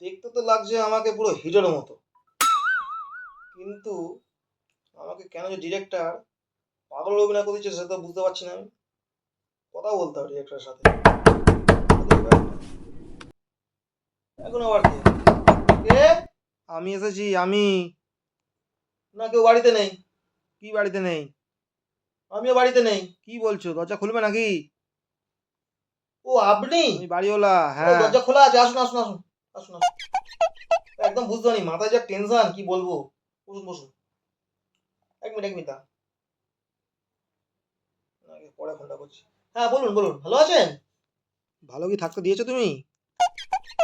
তো লাগছে আমাকে পুরো হিরোর মতো। কিন্তু আমাকে কেন যে ডিরেক্টর পাগল অভিনয় করে দিচ্ছে সেটা তো বুঝতে পারছি না আমি। কথা বলতে হবে ডিরেক্টরের সাথে। এখন আবার কে? আমি এসেছি আমি। না কেউ বাড়িতে নেই। কি বাড়িতে নেই? আমিও বাড়িতে নেই। কি বলছো দরজা খুলবে নাকি? ও আপনি? বাড়িওয়ালা হ্যাঁ। দরজা খোলা আছে আসুন আসুন আসুন। আসুন একদম বুঝতে পারি মাথায় যা টেনশন কি বলব? বসুন বসুন। এক মিনিট এক মিনিট পরে ফোনটা করছি। হ্যাঁ বলুন বলুন ভালো আছেন? ভালো কি থাকতে দিয়েছ তুমি?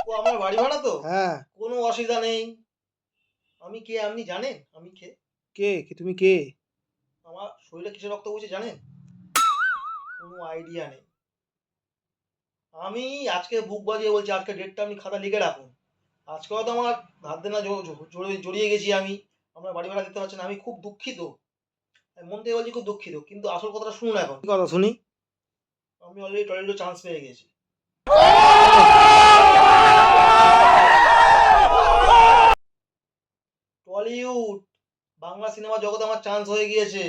ও আমার বাড়ি ভাড়া তো? হ্যাঁ। কোনো অসুবিধা নেই। আমি কে আপনি জানেন? আমি কে? কে? কে তুমি কে? আমার শরীরে কিসের রক্ত বইছে জানেন? কোনো আইডিয়া নেই। আমি আজকে বুক বাজিয়ে বলছি আজকে ডেটটা আপনি খাতা লিখে রাখুন আজকে হয়তো আমার হাত দেনা জড়িয়ে গেছি আমি। আমরা বাড়ি ভাড়া দিতে পারছি না আমি খুব দুঃখিত। মন থেকে বলছি খুব দুঃখিত কিন্তু আসল কথাটা শুনুন এখন। কি কথা শুনি? আমি অলরেডি টয়লেটে চান্স পেয়ে গেছি। টলিউড বাংলা সিনেমা জগতে আমার চান্স হয়ে গিয়েছে।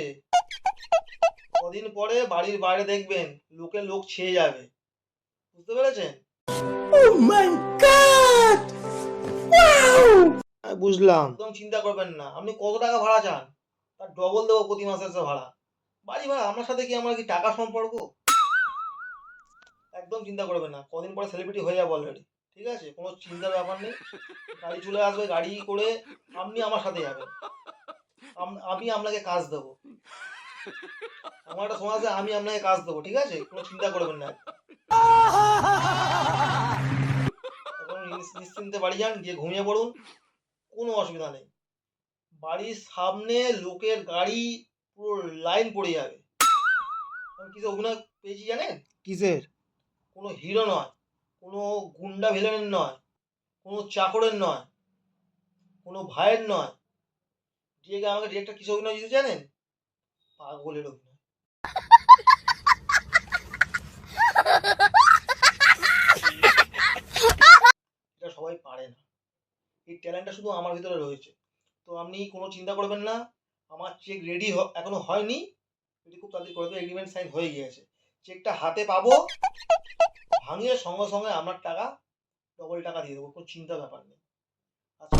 কদিন পরে বাড়ির বাইরে দেখবেন লোকে লোক ছেয়ে যাবে। বুঝতে পেরেছেন? হ্যাঁ, বুঝলাম। একদম চিন্তা করবেন না। আপনি কত টাকা ভাড়া চান? তার ডবল দেবো প্রতি মাসে ভাড়া। বাড়ি ভাড়া আমার সাথে কি আমার কি টাকা সম্পর্ক? একদম চিন্তা করবেন না। কদিন পরে সেলিব্রিটি হয়ে যাব অলরেডি ঠিক আছে? কোনো চিন্তার ব্যাপার নেই। গাড়ি চলে আসবে গাড়ি করে আপনি আমার সাথে যাবেন। আমি আপনাকে কাজ দেবো। আমার একটা সময় আছে আমি আপনাকে কাজ দেবো। ঠিক আছে? কোনো চিন্তা করবেন না। নিশ্চিন্তে বাড়ি যান গিয়ে ঘুমিয়ে পড়ুন। কোনো অসুবিধা নেই। বাড়ির সামনে লোকের গাড়ি পুরো লাইন পড়ে যাবে। কিসে অভিনয় পেয়েছি জানেন? কিসের? কোনো হিরো নয় কোনো গুন্ডা ভিলেনের নয় কোনো চাকরের নয় কোনো ভাইয়ের নয়। ডিরেক্টর আমাকে ডিরেক্টর কিসে অভিনয় দিয়েছে জানেন? পাগলের অভিনয় এটা সবাই পারে না এই ট্যালেন্টটা শুধু আমার ভিতরে রয়েছে। তো আপনি কোনো চিন্তা করবেন না, আমার চেক রেডি এখনও হয়নি। এটি খুব তাড়াতাড়ি করে দেবে এগ্রিমেন্ট সাইন হয়ে গিয়েছে। চেকটা হাতে পাবো, ভাঙিয়ে সঙ্গে সঙ্গে আমার টাকা ডবল টাকা দিয়ে দেবো, কোনো চিন্তা ব্যাপার নেই। আচ্ছা।